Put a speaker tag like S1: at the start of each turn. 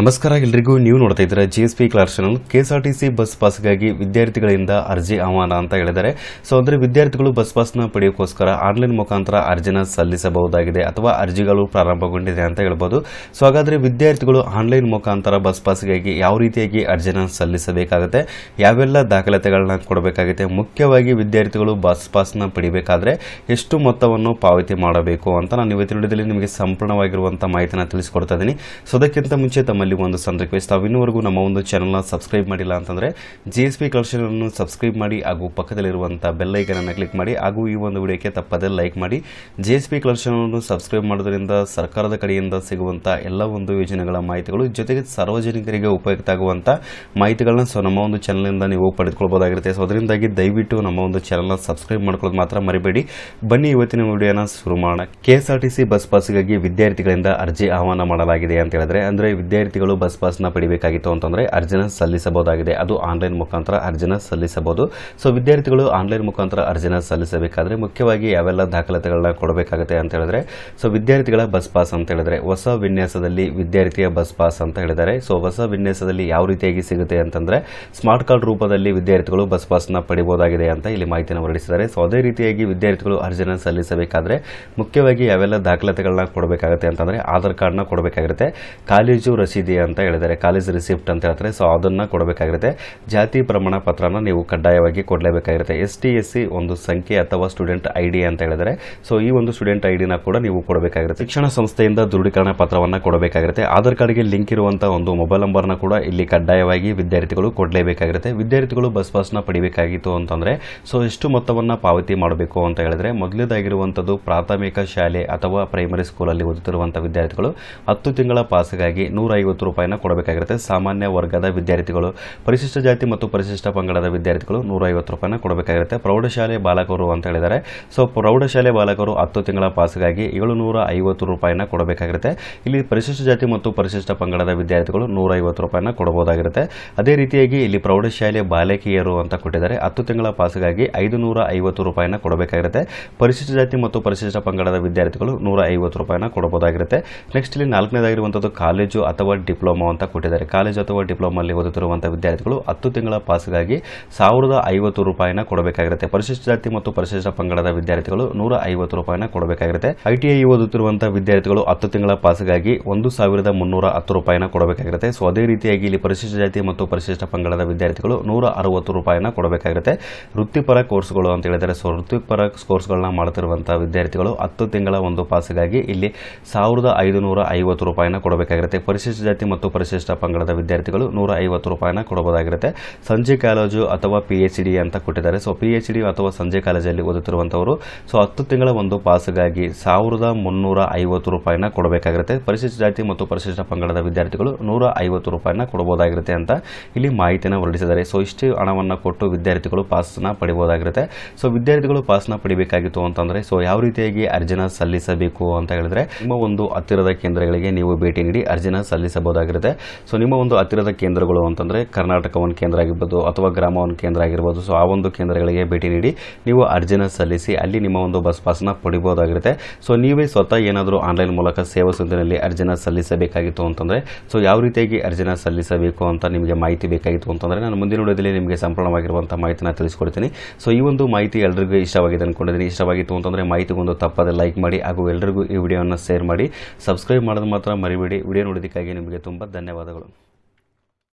S1: ನಮಸ್ಕಾರ ಎಲ್ರಿಗೂ. ನೀವು ನೋಡ್ತಾ ಇದ್ದೀರಾ G S P class channel C bus ಪಾಸ್ಗಾಗಿ ವಿದ್ಯಾರ್ಥಿಗಳಿಂದ ಅರ್ಜಿ ಆಹ್ವಾನ ಅಂತ ಹೇಳಿದ್ದಾರೆ. ಸೊ ಅಂದರೆ ವಿದ್ಯಾರ್ಥಿಗಳು ಬಸ್ ಪಾಸ್ನ ಪಡೆಯೋಕ್ಕೋಸ್ಕರ ಆನ್ಲೈನ್ ಮುಖಾಂತರ ಅರ್ಜಿನ ಸಲ್ಲಿಸಬಹುದಾಗಿದೆ ಅಥವಾ ಅರ್ಜಿಗಳು ಪ್ರಾರಂಭಗೊಂಡಿದೆ ಅಂತ ಹೇಳ್ಬೋದು. ಸೊ ಹಾಗಾದರೆ ವಿದ್ಯಾರ್ಥಿಗಳು ಆನ್ಲೈನ್ ಮುಖಾಂತರ ಬಸ್ ಪಾಸ್ಗಾಗಿ ಯಾವ ರೀತಿಯಾಗಿ ಅರ್ಜಿನ ಸಲ್ಲಿಸಬೇಕಾಗುತ್ತೆ? ಯಾವೆಲ್ಲ ದಾಖಲಾತಿಗಳನ್ನ ಕೊಡಬೇಕಾಗುತ್ತೆ? ಮುಖ್ಯವಾಗಿ ವಿದ್ಯಾರ್ಥಿಗಳು ಬಸ್ ಪಾಸ್ನ ಪಡಿಬೇಕಾದ್ರೆ ಎಷ್ಟು ಮೊತ್ತವನ್ನು ಪಾವತಿ ಮಾಡಬೇಕು ಅಂತ ನಾನು ಇವತ್ತಿನ ನಿಮಗೆ ಸಂಪೂರ್ಣವಾಗಿರುವಂಥ ಮಾಹಿತಿನ ತಿಳಿಸ್ಕೊಡ್ತಾ ಇದ್ದೀನಿ. ಸೊ ಅದಕ್ಕಿಂತ ಮುಂಚೆ ತಮ್ಮಲ್ಲಿ ಒಂದು ಸಣ್ಣ ರಿಕ್ವೆಸ್ಟ್ ತಾವು ನಮ್ಮ ಒಂದು ಚಾನಲ್ನ ಸಬ್ಸ್ಕ್ರೈಬ್ ಮಾಡಿಲ್ಲ ಅಂತಂದರೆ ಜಿ ಎಸ್ ಅನ್ನು ಸಬ್ಸ್ಕ್ರೈಬ್ ಮಾಡಿ ಹಾಗೂ ಪಕ್ಕದಲ್ಲಿರುವಂಥ ಬೆಲ್ಲೈಕನನ್ನು ಕ್ಲಿಕ್ ಮಾಡಿ ಹಾಗೂ ಈ ಒಂದು ವಿಡಿಯೋಕ್ಕೆ ತಪ್ಪದೇ ಲೈಕ್ ಮಾಡಿ. ಜಿ ಎಸ್ ಅನ್ನು ಸಬ್ಸ್ಕ್ರೈಬ್ ಮಾಡೋದ್ರಿಂದ ಸರ್ಕಾರದ ಕಡೆಯಿಂದ ಸಿಗುವಂಥ ಎಲ್ಲ ಒಂದು ಯೋಜನೆಗಳ ಮಾಹಿತಿಗಳು ಜೊತೆಗೆ ಸಾರ್ವಜನಿಕರಿಗೆ ಉಪಯುಕ್ತ ಆಗುವಂಥ ಮಾಹಿತಿಗಳನ್ನ ಸೊ ನಮ್ಮ ಒಂದು ಚಾನಲ್ನಿಂದ ನೀವು ಪಡೆದುಕೊಳ್ಬೋದಾಗಿರುತ್ತೆ. ಸೊ ಅದರಿಂದಾಗಿ ದಯವಿಟ್ಟು ನಮ್ಮ ಒಂದು ಚಾನಲ್ನ ಸಬ್ಸ್ಕ್ರೈಬ್ ಮಾಡ್ಕೊಳ್ಳೋದು ಮಾತ್ರ ಮರಿಬೇಡಿ. ಬನ್ನಿ ಇವತ್ತಿನ ವಿಡಿಯೋನ ಶುರು ಮಾಡೋಣ. K S R T C bus ಪಾಸ್ಗಾಗಿ ವಿದ್ಯಾರ್ಥಿಗಳಿಂದ ಅರ್ಜಿ ಆಹ್ವಾನ ಮಾಡಲಾಗಿದೆ ಅಂತ ಹೇಳಿದ್ರೆ, ಅಂದರೆ ವಿದ್ಯಾರ್ಥಿಗಳು ಬಸ್ ಪಾಸ್ನ ಪಡಿಬೇಕಾಗಿತ್ತು ಅಂತಂದರೆ ಅರ್ಜಿನ ಸಲ್ಲಿಸಬಹುದಾಗಿದೆ. ಅದು ಆನ್ಲೈನ್ ಮುಖಾಂತರ ಅರ್ಜಿನ ಸಲ್ಲಿಸಬಹುದು. ಸೊ, ವಿದ್ಯಾರ್ಥಿಗಳು ಆನ್ಲೈನ್ ಮುಖಾಂತರ ಅರ್ಜಿನ ಸಲ್ಲಿಸಬೇಕಾದ್ರೆ ಮುಖ್ಯವಾಗಿ ಯಾವೆಲ್ಲ ದಾಖಲಾತಿಗಳನ್ನ ಕೊಡಬೇಕಾಗುತ್ತೆ ಅಂತ ಹೇಳಿದ್ರೆ, ಸೊ, ವಿದ್ಯಾರ್ಥಿಗಳ ಬಸ್ ಪಾಸ್ ಅಂತ ಹೇಳಿದ್ರೆ, ಹೊಸ ವಿನ್ಯಾಸದಲ್ಲಿ ವಿದ್ಯಾರ್ಥಿಯ ಬಸ್ ಪಾಸ್ ಅಂತ ಹೇಳಿದ್ದಾರೆ. ಸೊ, ಹೊಸ ವಿನ್ಯಾಸದಲ್ಲಿ ಯಾವ ರೀತಿಯಾಗಿ ಸಿಗುತ್ತೆ ಅಂತಂದ್ರೆ, ಸ್ಮಾರ್ಟ್ ಕಾರ್ಡ್ ರೂಪದಲ್ಲಿ ವಿದ್ಯಾರ್ಥಿಗಳು ಬಸ್ ಪಾಸ್ನ ಪಡಿಬಹುದಾಗಿದೆ ಅಂತ ಇಲ್ಲಿ ಮಾಹಿತಿಯನ್ನು ಹೊರಡಿಸಿದ್ದಾರೆ. ಸೊ, ಅದೇ ರೀತಿಯಾಗಿ ವಿದ್ಯಾರ್ಥಿಗಳು ಅರ್ಜಿನ ಸಲ್ಲಿಸಬೇಕಾದ್ರೆ ಮುಖ್ಯವಾಗಿ ಯಾವೆಲ್ಲ ದಾಖಲಾತಿಗಳನ್ನ ಕೊಡಬೇಕಾಗುತ್ತೆ ಅಂತಂದ್ರೆ, ಆಧಾರ್ ಕಾರ್ಡ್ನ ಕೊಡಬೇಕಾಗಿರುತ್ತೆ ಕಾಲೇಜು, ರಸೀದಿ ಅಂತ ಹೇಳಿದ್ದಾರೆ. ಕಾಲೇಜ್ ರಿಸಿಪ್ಟ್ ಅಂತ ಹೇಳ್ತಾರೆ. ಸೊ ಅದನ್ನು ಕೊಡಬೇಕಾಗಿರುತ್ತೆ. ಜಾತಿ ಪ್ರಮಾಣ ಪತ್ರನ ನೀವು ಕಡ್ಡಾಯವಾಗಿ ಕೊಡಲೇಬೇಕಾಗಿರುತ್ತೆ. ಎಸ್ ಟಿ ಎಸ್ ಸಿ ಒಂದು ಸಂಖ್ಯೆ ಅಥವಾ ಸ್ಟೂಡೆಂಟ್ ಐ ಡಿ ಅಂತ ಹೇಳಿದರೆ ಸೊ ಈ ಒಂದು ಸ್ಟೂಡೆಂಟ್ ಐ ಡಿನ ಕೂಡ ನೀವು ಕೊಡಬೇಕಾಗಿರುತ್ತೆ. ಶಿಕ್ಷಣ ಸಂಸ್ಥೆಯಿಂದ ದೃಢೀಕರಣ ಪತ್ರವನ್ನು ಕೊಡಬೇಕಾಗಿರುತ್ತೆ. ಆಧಾರ್ ಕಾರ್ಡ್ಗೆ ಲಿಂಕ್ ಇರುವಂತಹ ಒಂದು ಮೊಬೈಲ್ ನಂಬರ್ನ ಕೂಡ ಇಲ್ಲಿ ಕಡ್ಡಾಯವಾಗಿ ವಿದ್ಯಾರ್ಥಿಗಳು ಕೊಡಲೇಬೇಕಾಗಿರುತ್ತೆ. ವಿದ್ಯಾರ್ಥಿಗಳು ಬಸ್ ಪಾಸ್ನ ಪಡಿಬೇಕಾಗಿತ್ತು ಅಂತಂದ್ರೆ ಸೊ ಎಷ್ಟು ಮೊತ್ತವನ್ನು ಪಾವತಿ ಮಾಡಬೇಕು ಅಂತ ಹೇಳಿದ್ರೆ, ಮೊದಲೇದಾಗಿರುವಂಥದ್ದು ಪ್ರಾಥಮಿಕ ಶಾಲೆ ಅಥವಾ ಪ್ರೈಮರಿ ಸ್ಕೂಲಲ್ಲಿ ಓದುತ್ತಿರುವಂಥ ವಿದ್ಯಾರ್ಥಿಗಳು ಹತ್ತು ತಿಂಗಳ ಪಾಸ್ಗಾಗಿ ನೂರ ಐವತ್ತು ರೂಪಾಯಿನ ಕೊಡಬೇಕಾಗಿರುತ್ತೆ. ಸಾಮಾನ್ಯ ವರ್ಗದ ವಿದ್ಯಾರ್ಥಿಗಳು, ಪರಿಶಿಷ್ಟ ಜಾತಿ ಮತ್ತು ಪರಿಶಿಷ್ಟ ಪಂಗಡದ ವಿದ್ಯಾರ್ಥಿಗಳು ನೂರ ಐವತ್ತು ರೂಪಾಯಿನ ಕೊಡಬೇಕಾಗಿರುತ್ತೆ. ಪ್ರೌಢಶಾಲೆ ಬಾಲಕರು ಅಂತ ಹೇಳಿದ್ದಾರೆ. ಸೊ ಪ್ರೌಢಶಾಲೆ ಬಾಲಕರು ಹತ್ತು ತಿಂಗಳ ಪಾಸ್ಗಾಗಿ ಏಳುನೂರ ಐವತ್ತು ರೂಪಾಯಿನ ಕೊಡಬೇಕಾಗಿರುತ್ತೆ. ಇಲ್ಲಿ ಪರಿಶಿಷ್ಟ ಜಾತಿ ಮತ್ತು ಪರಿಶಿಷ್ಟ ಪಂಗಡದ ವಿದ್ಯಾರ್ಥಿಗಳು ನೂರ ಐವತ್ತು ರೂಪಾಯಿನ ಕೊಡಬಹುದಾಗಿರುತ್ತೆ. ಅದೇ ರೀತಿಯಾಗಿ ಇಲ್ಲಿ ಪ್ರೌಢಶಾಲೆ ಬಾಲಕಿಯರು ಅಂತ ಕೊಟ್ಟಿದ್ದಾರೆ. ಹತ್ತು ತಿಂಗಳ ಪಾಸ್ಗಾಗಿ ಐದು ನೂರ ಐವತ್ತು ರೂಪಾಯಿನ ಕೊಡಬೇಕಾಗಿರುತ್ತೆ. ಪರಿಶಿಷ್ಟ ಜಾತಿ ಮತ್ತು ಪರಿಶಿಷ್ಟ ಪಂಗಡದ ವಿದ್ಯಾರ್ಥಿಗಳು ನೂರ ಐವತ್ತು ರೂಪಾಯಿನ ಕೊಡಬಹುದಾಗಿರುತ್ತೆ. ನೆಕ್ಸ್ಟ್ ಇಲ್ಲಿ ನಾಲ್ಕನೇದಾಗಿರುವಂಥದ್ದು ಕಾಲೇಜು ಅಥವಾ ಡಿಪ್ಲೊಮಾ ಅಂತ ಕೊಟ್ಟಿದ್ದಾರೆ. ಕಾಲೇಜ್ ಅಥವಾ ಡಿಪ್ಲೊಮಲ್ಲಿ ಓದುತ್ತಿರುವಂಥ ವಿದ್ಯಾರ್ಥಿಗಳು ಹತ್ತು ತಿಂಗಳ ಪಾಸ್ಗಾಗಿ ಸಾವಿರದ ಐವತ್ತು ರೂಪಾಯಿನ ಕೊಡಬೇಕಾಗಿರುತ್ತೆ. ಪರಿಶಿಷ್ಟ ಜಾತಿ ಮತ್ತು ಪರಿಶಿಷ್ಟ ಪಂಗಡದ ವಿದ್ಯಾರ್ಥಿಗಳು ನೂರ ಐವತ್ತು ರೂಪಾಯಿನ ಕೊಡಬೇಕಾಗಿರುತ್ತೆ. ಐ ಟಿ ಐ ಓದುತ್ತಿರುವಂಥ ವಿದ್ಯಾರ್ಥಿಗಳು ಹತ್ತು ತಿಂಗಳ ಪಾಸ್ಗಾಗಿ ಒಂದು ಸಾವಿರದ ಮುನ್ನೂರ ಹತ್ತು ರೂಪಾಯಿನ ಕೊಡಬೇಕಾಗಿರುತ್ತೆ. ಸೊ, ಅದೇ ರೀತಿಯಾಗಿ ಇಲ್ಲಿ ಪರಿಶಿಷ್ಟ ಜಾತಿ ಮತ್ತು ಪರಿಶಿಷ್ಟ ಪಂಗಡದ ವಿದ್ಯಾರ್ಥಿಗಳು ನೂರ ಅರವತ್ತು ರೂಪಾಯಿನ ಕೊಡಬೇಕಾಗಿರುತ್ತೆ. ವೃತ್ತಿಪರ ಕೋರ್ಸ್ಗಳು ಅಂತ ಹೇಳಿದರೆ, ಸೊ, ವೃತ್ತಿಪರ ಕೋರ್ಸ್ಗಳನ್ನ ಮಾಡ್ತಿರುವಂಥ ವಿದ್ಯಾರ್ಥಿಗಳು ಹತ್ತು ತಿಂಗಳ ಒಂದು ಪಾಸ್ಗಾಗಿ ಇಲ್ಲಿ ಸಾವಿರದ ಐದುನೂರ ಐವತ್ತು ರೂಪಾಯಿನ ಕೊಡಬೇಕಾಗಿರುತ್ತೆ. ಪರಿಶಿಷ್ಟ ಜಾತಿ ಮತ್ತು ಪರಿಶಿಷ್ಟ ಪಂಗಡದ ವಿದ್ಯಾರ್ಥಿಗಳು ನೂರ ಐವತ್ತು ರೂಪಾಯಿನ ಕೊಡಬಹುದಾಗಿರುತ್ತೆ. ಸಂಜೆ ಕಾಲೇಜು ಅಥವಾ ಪಿ ಎಚ್ ಡಿ ಅಂತ ಕೊಟ್ಟಿದ್ದಾರೆ. ಸೊ ಪಿ ಎಚ್ ಡಿ ಅಥವಾ ಸಂಜೆ ಕಾಲೇಜಲ್ಲಿ ಓದುತ್ತಿರುವಂಥವರು ಸೊ ಹತ್ತು ತಿಂಗಳ ಒಂದು ಪಾಸ್ಗಾಗಿ ಸಾವಿರದ ಮುನ್ನೂರ ಐವತ್ತು ರೂಪಾಯಿನ ಕೊಡಬೇಕಾಗಿರುತ್ತೆ. ಪರಿಶಿಷ್ಟ ಜಾತಿ ಮತ್ತು ಪರಿಶಿಷ್ಟ ಪಂಗಡದ ವಿದ್ಯಾರ್ಥಿಗಳು ನೂರ ಐವತ್ತು ರೂಪಾಯಿನ ಕೊಡಬಹುದಾಗಿರುತ್ತೆ ಅಂತ ಇಲ್ಲಿ ಮಾಹಿತಿಯನ್ನು ಹೊರಡಿಸಿದ್ದಾರೆ. ಸೊ ಇಷ್ಟು ಹಣವನ್ನು ಕೊಟ್ಟು ವಿದ್ಯಾರ್ಥಿಗಳು ಪಾಸ್ನ ಪಡಿಬಹುದಾಗಿರುತ್ತೆ. ಸೊ ವಿದ್ಯಾರ್ಥಿಗಳು ಪಾಸ್ನ ಪಡಿಬೇಕಾಗಿತ್ತು ಅಂತಂದರೆ ಸೊ ಯಾವ ರೀತಿಯಾಗಿ ಅರ್ಜಿನ ಸಲ್ಲಿಸಬೇಕು ಅಂತ ಹೇಳಿದ್ರೆ, ನಿಮ್ಮ ಒಂದು ಹತ್ತಿರದ ಕೇಂದ್ರಗಳಿಗೆ ನೀವು ಭೇಟಿ ನೀಡಿ ಅರ್ಜಿನ ಸಲ್ಲಿಸಬಹುದಾಗಿರುತ್ತೆ ಸೊ ನಿಮ್ಮ ಒಂದು ಹತ್ತಿರದ ಕೇಂದ್ರಗಳು ಅಂತಂದರೆ ಕರ್ನಾಟಕ ಒಂದು ಕೇಂದ್ರ ಆಗಿರ್ಬೋದು ಅಥವಾ ಗ್ರಾಮ ಒಂದು ಕೇಂದ್ರ ಆಗಿರ್ಬೋದು. ಸೊ ಆ ಒಂದು ಕೇಂದ್ರಗಳಿಗೆ ಭೇಟಿ ನೀಡಿ ನೀವು ಅರ್ಜಿನ ಸಲ್ಲಿಸಿ ಅಲ್ಲಿ ನಿಮ್ಮ ಒಂದು ಬಸ್ ಪಾಸ್ನ ಪಡಿಬೋದಾಗಿರುತ್ತೆ ಸೊ ನೀವೇ ಸ್ವತಃ ಏನಾದರೂ ಆನ್ಲೈನ್ ಮೂಲಕ ಸೇವಾ ಸಂದಿನಲ್ಲಿ ಅರ್ಜಿನ ಸಲ್ಲಿಸಬೇಕಾಗಿತ್ತು ಅಂತಂದರೆ ಸೊ ಯಾವ ರೀತಿಯಾಗಿ ಅರ್ಜಿನ ಸಲ್ಲಿಸಬೇಕು ಅಂತ ನಿಮಗೆ ಮಾಹಿತಿ ಬೇಕಾಗಿತ್ತು ಅಂತಂದರೆ, ನಾನು ಮುಂದಿನ ವಿಡಿಯೋದಲ್ಲಿ ನಿಮಗೆ ಸಂಪೂರ್ಣವಾಗಿರುವಂಥ ಮಾಹಿತಿನ ತಿಳಿಸ್ಕೊಡ್ತೀನಿ. ಸೊ ಈ ಒಂದು ಮಾಹಿತಿ ಎಲ್ಲರಿಗೂ ಇಷ್ಟವಾಗಿದೆ ಅಂದ್ಕೊಂಡಿದ್ದೀನಿ ಇಷ್ಟವಾಗಿತ್ತು ಅಂತಂದರೆ ಮಾಹಿತಿಗೊಂದು ತಪ್ಪದೆ ಲೈಕ್ ಮಾಡಿ ಹಾಗೂ ಎಲ್ಲರಿಗೂ ಈ ವಿಡಿಯೋವನ್ನು ಶೇರ್ ಮಾಡಿ. ಸಬ್ಸ್ಕ್ರೈಬ್ ಮಾಡೋದು ಮಾತ್ರ ಮರಿಬೇಡಿ. ವಿಡಿಯೋ ನೋಡೋದಕ್ಕಾಗಿ ನಿಮಗೆ ತುಂಬ ಧನ್ಯವಾದಗಳು.